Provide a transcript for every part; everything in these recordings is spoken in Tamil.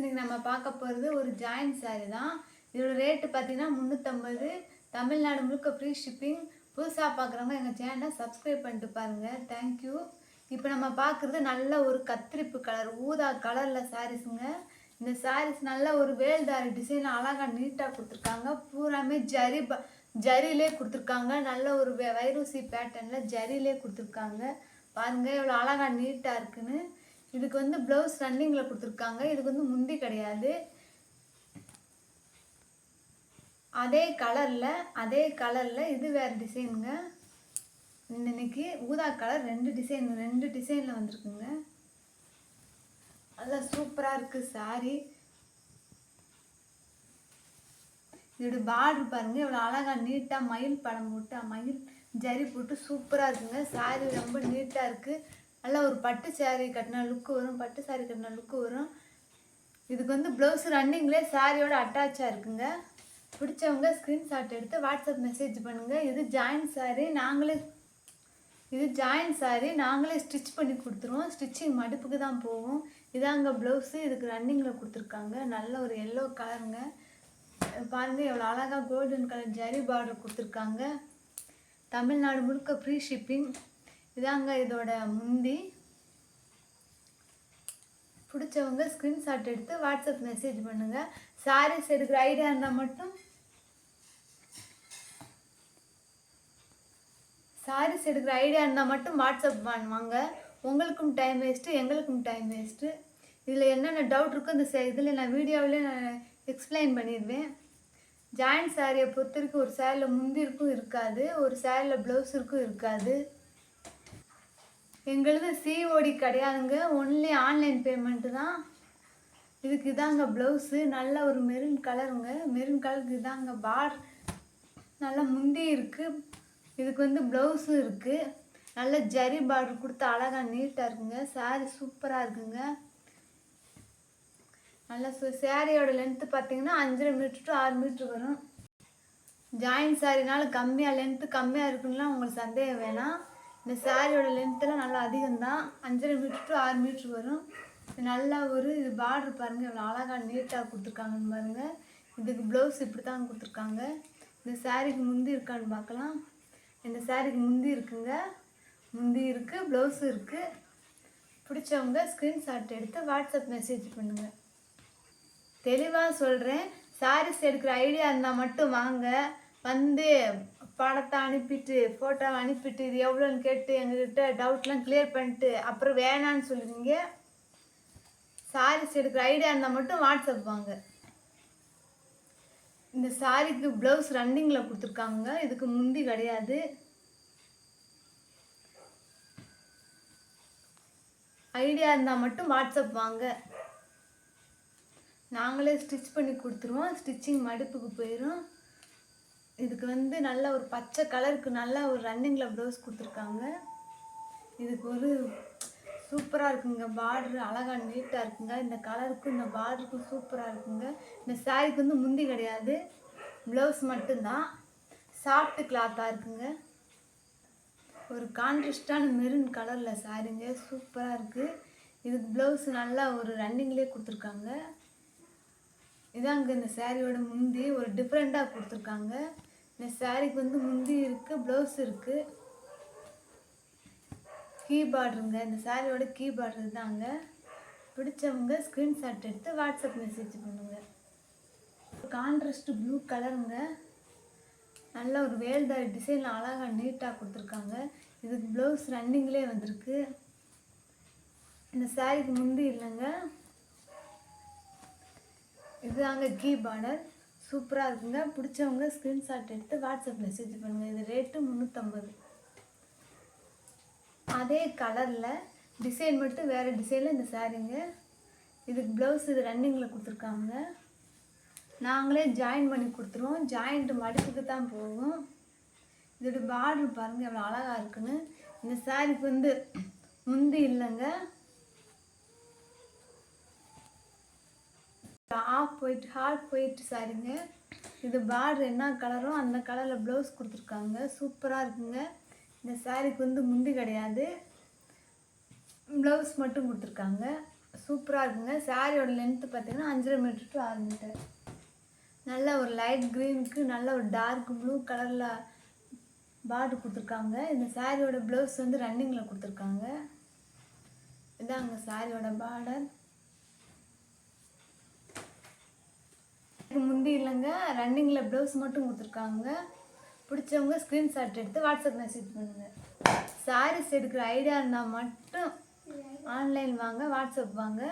இன்னைக்கு நம்ம பார்க்க போகிறது ஒரு ஜாயின்ட் சாரி தான். இதோட ரேட்டு பார்த்தீங்கன்னா முந்நூற்றம்பது தமிழ்நாடு முழுக்க ஃப்ரீ ஷிப்பிங் புதுசாக பார்க்குறவங்க எங்கள் சேனலை சப்ஸ்கிரைப் பண்ணிட்டு பாருங்கள் தேங்க்யூ இப்போ நம்ம பார்க்குறது நல்ல ஒரு கத்திரிப்பு கலர் ஊதா கலரில் சாரீஸுங்க இந்த சாரீஸ் நல்ல ஒரு வேல்தாரி டிசைன் அழகாக நீட்டாக கொடுத்துருக்காங்க. பூராமே ஜரி ப ஜரிலே கொடுத்துருக்காங்க. நல்ல ஒரு வைரூசி பேட்டர்னில் ஜரியிலே கொடுத்துருக்காங்க. பாருங்கள் எவ்வளோ அழகாக நீட்டாக இருக்குன்னு. இதுக்கு வந்து ப்ளவுஸ் ரன்னிங்கில் கொடுத்துருக்காங்க. இதுக்கு வந்து முந்தி கிடையாது. அதே கலரில் அதே கலரில் இது வேறு டிசைனுங்க இன்னைக்கு ஊதா கலர் ரெண்டு டிசைன் ரெண்டு டிசைனில் வந்திருக்குங்க. நல்லா சூப்பராக இருக்குது சாரி இதோட பார்டர் பாருங்க. இவ்வளோ அழகாக நீட்டாக மயில் படம் போட்டு மயில் ஜரி போட்டு சூப்பராக இருக்குங்க. saree ரொம்ப நீட்டாக இருக்குது நல்லா ஒரு பட்டு saree கட்டின லுக்கு வரும் பட்டு saree கட்டின லுக்கு வரும். இதுக்கு வந்து ப்ளவுஸ் ரன்னிங்லேயே சாரியோட அட்டாச்சாக இருக்குங்க. பிடிச்சவங்க ஸ்க்ரீன்ஷாட் எடுத்து வாட்ஸ்அப் மெசேஜ் பண்ணுங்கள் இது ஜாயின் சாரி நாங்களே இது ஜாயின் சாரி நாங்களே ஸ்டிச் பண்ணி கொடுத்துருவோம். ஸ்டிச்சிங் மடுப்புக்கு தான் போகும். இதாங்க ப்ளவுஸு இதுக்கு ரன்னிங்கில் கொடுத்துருக்காங்க. நல்ல ஒரு எல்லோ கலருங்க பாருங்கள் எவ்வளோ அழகாக கோல்டன் கலர் ஜரி பார்டர் கொடுத்துருக்காங்க. தமிழ்நாடு முழுக்க ஃப்ரீ ஷிப்பிங் இதாங்க இதோட முந்தி. பிடிச்சவங்க ஸ்க்ரீன்ஷாட் எடுத்து வாட்ஸ்அப் மெசேஜ் பண்ணுங்கள் சாரீஸ் எடுக்கிற ஐடியா இருந்தால் மட்டும். சாரீஸ் எடுக்கிற ஐடியா இருந்தால் மட்டும் வாட்ஸ்அப் பண்ணுவாங்க உங்களுக்கும் டைம் வேஸ்ட்டு எங்களுக்கும் டைம் வேஸ்ட்டு இதில் என்னென்ன டவுட் இருக்கோ இந்த இதில் நான் வீடியோவிலே நான் எக்ஸ்பிளைன் பண்ணிடுவேன். ஜாயின்ட் சாரியை பொறுத்த வரைக்கும் ஒரு சேரில் முந்திருக்கும் இருக்காது ஒரு சேரில் ப்ளவுஸ் இருக்கும் இருக்காது. எங்களுது சிஓடி கிடையாதுங்க. ஒன்லி ஆன்லைன் பேமெண்ட்டு தான் இதுக்கு இதாங்க ப்ளவுஸு நல்ல ஒரு மெரூன் கலருங்க மெரூன் கலருக்கு இதாங்க பார் நல்லா முந்தி இருக்குது இதுக்கு வந்து ப்ளவுஸும் இருக்குது நல்ல ஜரி பார்டர் கொடுத்து அழகாக நீட்டாக இருக்குங்க. Saree சூப்பராக இருக்குங்க. நல்ல சு சேரீயோட லென்த்து பார்த்தீங்கன்னா அஞ்சரை மீட்ரு டு ஆறு மீட்ரு வரும். ஜாயின் சாரினால கம்மியாக லென்த்து கம்மியாக இருக்குன்னா உங்களுக்கு சந்தேகம் வேணாம். இந்த சாரியோட லென்த்தெல்லாம் நல்லா அதிகம்தான். அஞ்சரை மீட்ரு டு ஆறு மீட்ரு வரும். இது நல்லா ஒரு இது பார்டர் பாருங்கள் இவ்வளோ அழகாக நீட்டாக கொடுத்துருக்காங்கன்னு பாருங்கள் இதுக்கு ப்ளவுஸ் இப்படி தான் கொடுத்துருக்காங்க. இந்த சாரிக்கு முந்தி இருக்கான்னு பார்க்கலாம். இந்த சாரிக்கு முந்தி இருக்குங்க. முந்தி இருக்குது ப்ளவுஸு இருக்குது பிடிச்சவங்க ஸ்க்ரீன்ஷாட் எடுத்து வாட்ஸ்அப் மெசேஜ் பண்ணுங்கள் தெளிவாக சொல்கிறேன் சாரீஸ் எடுக்கிற ஐடியா இருந்தால் மட்டும் வாங்க. வந்து படத்தை அனுப்பிட்டு ஃபோட்டோவை அனுப்பிட்டு இது எவ்வளோன்னு கேட்டு எங்ககிட்ட டவுட்லாம் கிளியர் பண்ணிட்டு அப்புறம் வேணான்னு சொல்லுவீங்க சாரீஸ் எடுக்கிற ஐடியா இருந்தால் மட்டும் வாட்ஸ்அப் வாங்க. இந்த சாரிக்கு ப்ளவுஸ் ரன்னிங்கில் கொடுத்துருக்காங்க. இதுக்கு முந்தி கிடையாது. ஐடியா இருந்தால் மட்டும் வாட்ஸ்அப் வாங்க. நாங்களே ஸ்டிச் பண்ணி கொடுத்துருவோம். ஸ்டிச்சிங் மடுப்புக்கு போயிடும் இதுக்கு வந்து நல்ல ஒரு பச்சை கலருக்கு நல்ல ஒரு ரன்னிங்கில் ப்ளவுஸ் கொடுத்துருக்காங்க. இதுக்கு ஒரு சூப்பராக இருக்குங்க. பார்டர் அழகாக நீட்டாக இருக்குங்க. இந்த கலருக்கும் இந்த பார்டருக்கும் சூப்பராக இருக்குங்க. இந்த சாரிக்கு வந்து முந்தி கிடையாது. ப்ளவுஸ் மட்டும்தான். சாஃப்ட் கிளாத்தாக இருக்குங்க. ஒரு கான்ட்ரஸ்டான மெரூன் கலரில் சாரிங்க சூப்பராக இருக்குது இதுக்கு ப்ளவுஸ் நல்லா ஒரு ரன்னிங்லேயே கொடுத்துருக்காங்க. இதாங்க இந்த சாரியோட முந்தி. ஒரு டிஃப்ரெண்ட்டாக கொடுத்துருக்காங்க. இந்த சாரிக்கு வந்து முந்தி இருக்குது ப்ளவுஸ் இருக்குது கீ பார்டருங்க இந்த சாரியோட கீ பார்டர் தாங்க பிடிச்சவங்க ஸ்க்ரீன்ஷாட் எடுத்து வாட்ஸ்அப் மெசேஜ் பண்ணுங்கள் கான்ட்ராஸ்ட் ப்ளூ கலருங்க நல்ல ஒரு வேல்தாரி டிசைனில் அழகாக நீட்டாக கொடுத்துருக்காங்க. இதுக்கு ப்ளவுஸ் ரன்னிங்லேயே வந்திருக்கு. இந்த சாரிக்கு முந்தி இல்லைங்க. இதுதாங்க கீ பார்டர் சூப்பராக இருக்குங்க. பிடிச்சவங்க ஸ்க்ரீன்ஷாட் எடுத்து வாட்ஸ்அப் மெசேஜ் பண்ணுங்கள் இது ரேட்டு முந்நூற்றம்பது அதே கலரில் டிசைன் மட்டும் வேறு டிசைனில் இந்த சாரீங்க இதுக்கு ப்ளவுஸ் இது ரன்னிங்கில் கொடுத்துருக்காங்க. நாங்களே ஜாயின் பண்ணி கொடுத்துருவோம். ஜாயிண்ட் மடுப்புக்கு தான் போகும். இதோட பார்டர் பாருங்கள் எவ்வளோ அழகாக இருக்குன்னு. இந்த சாரிக்கு வந்து முந்தி இல்லைங்க. ஆஃப் ஒயிட் ஹாஃப் ஒயிட் சாரிங்க. இது பார்டர் என்ன கலரோ அந்த கலரில் ப்ளவுஸ் கொடுத்துருக்காங்க. சூப்பராக இருக்குங்க. இந்த சாரிக்கு வந்து முந்தி கிடையாது. ப்ளவுஸ் மட்டும் கொடுத்துருக்காங்க. சூப்பராக இருக்குங்க. சாரியோட லென்த்து பார்த்தீங்கன்னா அஞ்சரை மீட்டர் டு ஆறு மீட்டர் நல்ல ஒரு லைட் க்ரீனுக்கு நல்ல ஒரு டார்க் ப்ளூ கலரில் பார்டர் கொடுத்துருக்காங்க. இந்த சாரியோட ப்ளவுஸ் வந்து ரன்னிங்கில் கொடுத்துருக்காங்க. இதாங்க சாரியோட பார்டர். இதுக்கு முந்தி இல்லைங்க. ரன்னிங்கில் ப்ளவுஸ் மட்டும் கொடுத்துருக்காங்க. பிடிச்சவங்க ஸ்க்ரீன்ஷாட் எடுத்து வாட்ஸ்அப் மெசேஜ் பண்ணுங்கள் சாரீஸ் எடுக்கிற ஐடியா இருந்தால் மட்டும் ஆன்லைன் வாங்க வாட்ஸ்அப் வாங்க.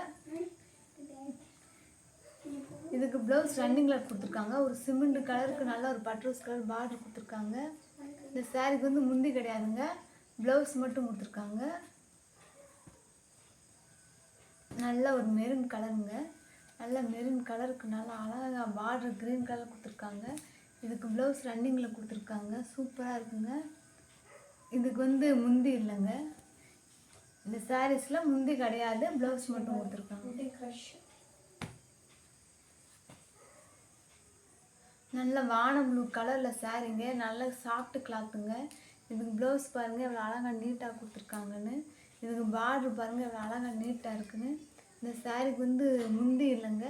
இதுக்கு ப்ளவுஸ் ரன்னிங்கில் கொடுத்துருக்காங்க. ஒரு சிமெண்ட் கலருக்கு நல்ல ஒரு பட்ரோஸ் கலர் பார்டர் கொடுத்துருக்காங்க. இந்த சாரீக்கு வந்து முந்தி கிடையாதுங்க. ப்ளவுஸ் மட்டும் கொடுத்துருக்காங்க. நல்ல ஒரு மெரூன் கலருங்க நல்ல மெரூன் கலருக்கு நல்லா அழகாக பார்டர் க்ரீன் கலர் கொடுத்துருக்காங்க. இதுக்கு ப்ளவுஸ் ரன்னிங்கில் கொடுத்துருக்காங்க. சூப்பராக இருக்குங்க. இதுக்கு வந்து முந்தி இல்லைங்க. இந்த சாரீஸில் முந்தி கிடையாது. ப்ளவுஸ் மட்டும் கொடுத்துருக்காங்க. நல்ல வானம் ப்ளூ கலரில் சாரீங்க நல்ல சாஃப்ட் கிளாத்துங்க இதுக்கு ப்ளவுஸ் பாருங்கள் எவ்வளோ அழகாக நீட்டாக கொடுத்துருக்காங்கன்னு. இதுக்கு பார்டர் பாருங்கள் எவ்வளோ அழகாக நீட்டாக இருக்குன்னு. இந்த சாரீக்கு வந்து முந்தி இல்லைங்க.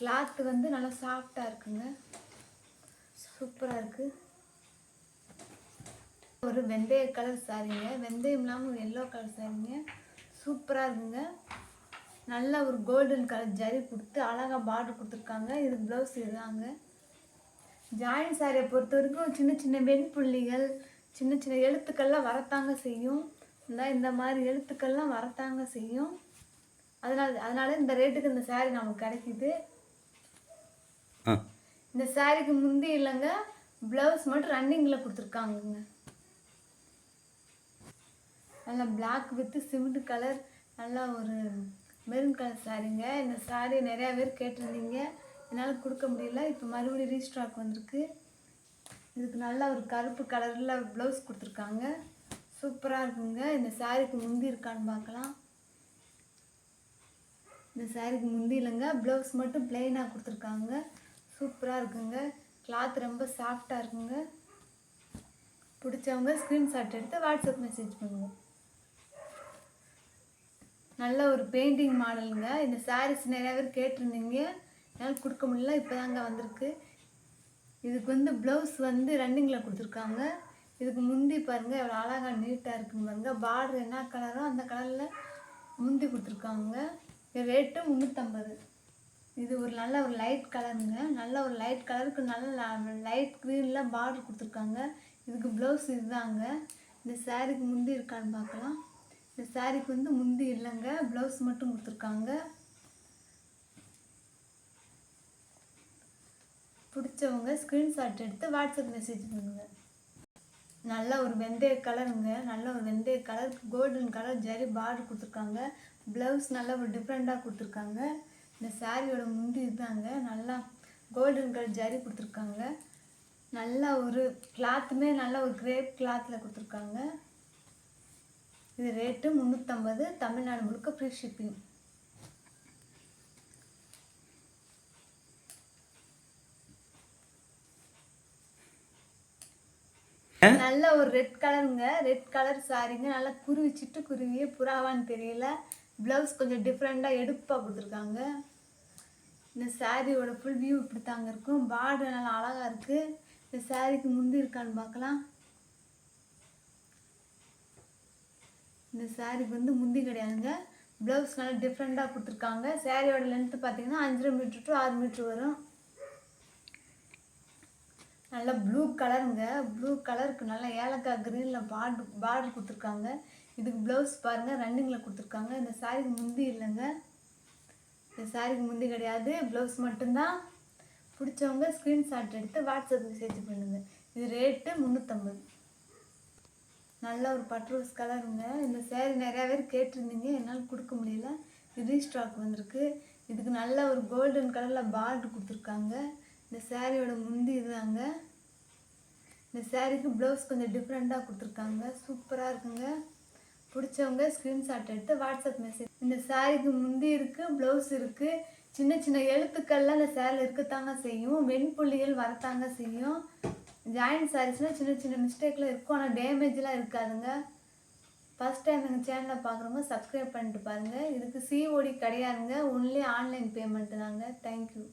கிளாத்து வந்து நல்லா சாஃப்டாக இருக்குங்க. சூப்பராக இருக்குது ஒரு வெந்தய கலர் சாரீங்க வெந்தயம் இல்லாமல் எல்லோ கலர் சாரீங்க சூப்பராக இருக்குங்க. நல்ல ஒரு கோல்டன் கலர் ஜரி கொடுத்து அழகாக பார்டர் கொடுத்துருக்காங்க. இது ப்ளவுஸ் இதுதாங்க. ஜாயின் சாரியை பொறுத்த வரைக்கும் சின்ன சின்ன வெண்புள்ளிகள் சின்ன சின்ன எழுத்துக்கள்லாம் வரத்தாங்க செய்யும். இந்த மாதிரி எழுத்துக்கள்லாம் வரத்தாங்க செய்யும். அதனால அதனால இந்த ரேட்டுக்கு இந்த saree நமக்கு கிடைக்குது. இந்த சாரிக்கு முந்தி இல்லைங்க ப்ளவுஸ் மட்டும் ரன்னிங்கில் கொடுத்துருக்காங்கங்க. நல்லா பிளாக் வித் சிமெண்ட் கலர் நல்லா ஒரு மெரூன் கலர் சாரீங்க இந்த சாரி நிறையா பேர் கேட்டிருந்தீங்க. என்னால் கொடுக்க முடியல. இப்போ மறுபடியும் ரீஸ்டாக் வந்திருக்கு. இதுக்கு நல்ல ஒரு கருப்பு கலரில் ப்ளவுஸ் கொடுத்துருக்காங்க. சூப்பராக இருக்குங்க. இந்த சாரிக்கு முந்தி இருக்கான்னு பார்க்கலாம். இந்த சாரிக்கு முந்தி இல்லைங்க. ப்ளவுஸ் மட்டும் பிளெயினாக கொடுத்துருக்காங்க. சூப்பராக இருக்குங்க. கிளாத் ரொம்ப சாஃப்டாக இருக்குங்க. பிடிச்சவங்க ஸ்க்ரீன்ஷாட் எடுத்து வாட்ஸ்அப் மெசேஜ் பண்ணுவோம் நல்ல ஒரு பெயிண்டிங் மாடலுங்க இந்த சாரீஸ் நிறையா பேர் கேட்டிருந்தீங்க. என்னால் கொடுக்க முடியல. இப்போ தாங்க வந்திருக்கு. இதுக்கு வந்து ப்ளவுஸ் வந்து ரன்னிங்கில் கொடுத்துருக்காங்க. இதுக்கு முந்தி பாருங்கள் எவ்வளோ அழகாக நீட்டாக இருக்குங்க பாருங்க. பார்டர் என்ன கலரோ அந்த கலரில் முந்தி கொடுத்துருக்காங்க. ரேட்டு முந்நூற்றம்பது இது ஒரு நல்ல ஒரு லைட் கலருங்க நல்ல ஒரு லைட் கலருக்கு நல்ல லைட் க்ரீனில் பார்டர் கொடுத்துருக்காங்க. இதுக்கு ப்ளவுஸ் இதுதாங்க. இந்த சாரீக்கு முந்தி இருக்கான்னு பார்க்கலாம் இந்த சாரீக்கு வந்து முந்தி இல்லைங்க. ப்ளவுஸ் மட்டும் கொடுத்துருக்காங்க. பிடிச்சவங்க ஸ்க்ரீன்ஷாட் எடுத்து வாட்ஸ்அப் மெசேஜ் பண்ணுங்கள் நல்ல ஒரு வெந்தய கலருங்க. நல்ல ஒரு வெந்தய colour golden colour zari border கொடுத்துருக்காங்க. ப்ளவுஸ் நல்ல ஒரு டிஃப்ரெண்ட்டாக கொடுத்துருக்காங்க. இந்த சாரியோட முந்தி இதுதாங்க நல்லா கோல்டன் கலர் ஜரி கொடுத்துருக்காங்க. நல்ல ஒரு கிளாத்துமே நல்ல ஒரு கிரேப் கிளாத்தில் கொடுத்துருக்காங்க. இது ரேட்டு முந்நூற்றம்பது தமிழ்நாடு முழுக்க ஃப்ரீ ஷிப்பிங் நல்ல ஒரு ரெட் கலருங்க ரெட் கலர் சாரிங்க நல்லா குருவி சிட்டு குருவியே புறாவான்னு தெரியல. ப்ளவுஸ் கொஞ்சம் டிஃப்ரெண்ட்டாக எடுப்பாக கொடுத்துருக்காங்க. இந்த சாரியோட ஃபுல் வியூ இப்படி தாங்க இருக்கும். பார்டர் நல்லா அழகாக இருக்குது இந்த சாரிக்கு முந்தி இருக்கான்னு பார்க்கலாம். இந்த சாரிக்கு வந்து முந்தி கிடையாதுங்க. ப்ளவுஸ் நல்லா டிஃப்ரெண்ட்டாக கொடுத்துருக்காங்க. சாரியோட லென்த்து பார்த்தீங்கன்னா அஞ்சரை மீட்ரு டு ஆறு மீட்ரு வரும். நல்ல ப்ளூ கலருங்க ப்ளூ கலருக்கு நல்லா ஏலக்காய் க்ரீனில் பார்டர் பார்டர் கொடுத்துருக்காங்க. இதுக்கு ப்ளவுஸ் பாருங்கள் ரன்னிங்கில் கொடுத்துருக்காங்க. இந்த சாரிக்கு முந்தி இல்லைங்க. இந்த சாரிக்கு முந்தி கிடையாது. ப்ளவுஸ் மட்டும்தான். பிடிச்சவங்க ஸ்க்ரீன்ஷாட் எடுத்து வாட்ஸ்அப் மெசேஜ் பண்ணுங்கள் இது ரேட்டு முந்நூற்றம்பது நல்ல ஒரு பட்ரோஸ் கலருங்க இந்த சேரீ நிறையா பேர் கேட்டிருந்தீங்க. என்னால் கொடுக்க முடியல. ரீஸ்டாக் வந்திருக்கு. இதுக்கு நல்ல ஒரு கோல்டன் கலரில் பார்டர் கொடுத்துருக்காங்க. இந்த சாரியோட முந்தி இதுதாங்க. இந்த சாரீக்கு ப்ளவுஸ் கொஞ்சம் டிஃப்ரெண்ட்டாக கொடுத்துருக்காங்க. சூப்பராக இருக்குங்க. பிடிச்சவங்க ஸ்க்ரீன்ஷாட் எடுத்து வாட்ஸ்அப் மெசேஜ் இந்த சாரீக்கு முந்தி இருக்குது ப்ளவுஸ் இருக்குது சின்ன சின்ன எழுத்துக்கள்லாம் இந்த சேரில் இருக்கத்தாங்க செய்யும். வெண்புள்ளிகள் வரத்தாங்க செய்யும். ஜாயின்ட் சாரீஸ்னால் சின்ன சின்ன மிஸ்டேக்கில் இருக்கும். ஆனால் டேமேஜ்லாம் இருக்காதுங்க. ஃபஸ்ட் டைம் எங்கள் சேனலை பார்க்குறவங்க சப்ஸ்கிரைப் பண்ணிட்டு பாருங்கள் இதுக்கு சிஓடி கிடையாதுங்க. ஒன்லி ஆன்லைன் பேமெண்ட்டு தாங்க. Thank you